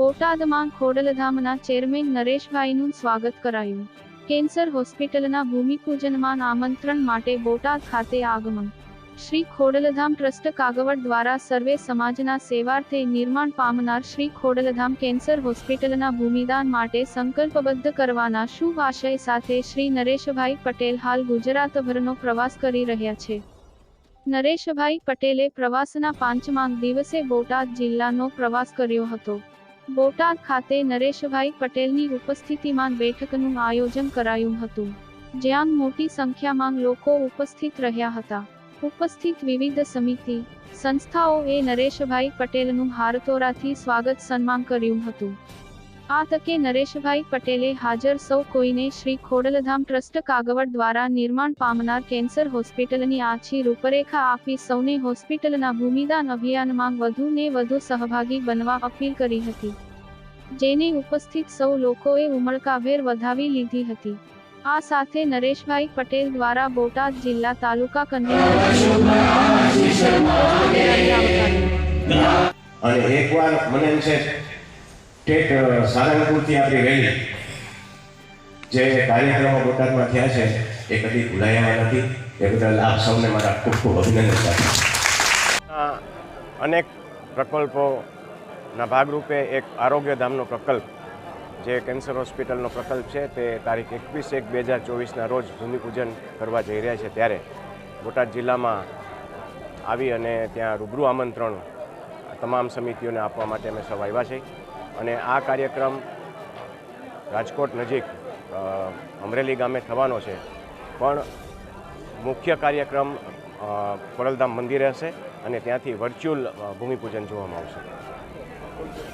બોટાદમાં ખોડલધામના ચેરમેન નરેશભાઈનું સ્વાગત કરાયું. કેન્સર હોસ્પિટલના ભૂમિપૂજનમાં આમંત્રણ માટે બોટાદ ખાતે આગમન. શ્રી ખોડલધામ ટ્રસ્ટ કાગવડ દ્વારા સર્વે સમાજના સેવાર્થે નિર્માણ પામનાર શ્રી ખોડલધામ કેન્સર હોસ્પિટલના ભૂમિદાન માટે સંકલ્પબદ્ધ કરવાના શુભ આશય સાથે શ્રી નરેશભાઈ પટેલ હાલ ગુજરાતભરનો પ્રવાસ કરી રહ્યા છે. નરેશભાઈ પટેલે પ્રવાસના પાંચમા દિવસે બોટાદ જિલ્લાનો પ્રવાસ કર્યો હતો. બોટાદ ખાતે નરેશભાઈ પટેલની ઉપસ્થિતિમાં બેઠકનું આયોજન કરાયું હતું, જ્યાં મોટી સંખ્યામાં લોકો ઉપસ્થિત રહ્યા હતા. ઉપસ્થિત વિવિધ સમિતિ, સંસ્થાઓએ નરેશભાઈ પટેલનું હારતોરાથી સ્વાગત સન્માન કર્યું હતું. આ તકે નરેશભાઈ પટેલે હાજર સૌ કોઈને શ્રી ખોડલધામ ટ્રસ્ટ કાગવડ દ્વારા નિર્માણ પામનાર કેન્સર હોસ્પિટલની આછી રૂપરેખા આપી સૌને હોસ્પિટલના ભૂમિદાન અભિયાનમાં વધુ ને વધુ સહભાગી બનવા અપીલ કરી હતી. જેને ઉપસ્થિત સૌ લોકોએ ઉમળકાભેર વધાવી લીધી હતી. આ સાથે નરેશભાઈ પટેલ દ્વારા બોટાદ જિલ્લા તાલુકા કન્વીનર અને એકવાર મને એમ છે ટેટ સારંગપુરથી આપણી રેલી જે કાર્યક્રમો બોટાદમાં થયા છે, એ કદી ભૂલાયા નથી. એ બદલ આપ સૌને મારા ખૂબ ખૂબ અભિનંદન અનેક પ્રકલ્પોના ભાગરૂપે એક આરોગ્યધામનો પ્રકલ્પ, જે કેન્સર હોસ્પિટલનો પ્રકલ્પ છે, તે તારીખ એકવીસ એક બે હજાર ચોવીસના રોજ ભૂમિપૂજન કરવા જઈ રહ્યા છે ત્યારે બોટાદ જિલ્લામાં આવી અને ત્યાં રૂબરૂ આમંત્રણ તમામ સમિતિઓને આપવા માટે અમે સૌ આવ્યા છીએ. અને આ કાર્યક્રમ રાજકોટ નજીક અમરેલી ગામે થવાનો છે. પણ મુખ્ય કાર્યક્રમ ખોડલધામ મંદિરે હશે અને ત્યાંથી વર્ચ્યુઅલ ભૂમિપૂજન જોવામાં આવશે.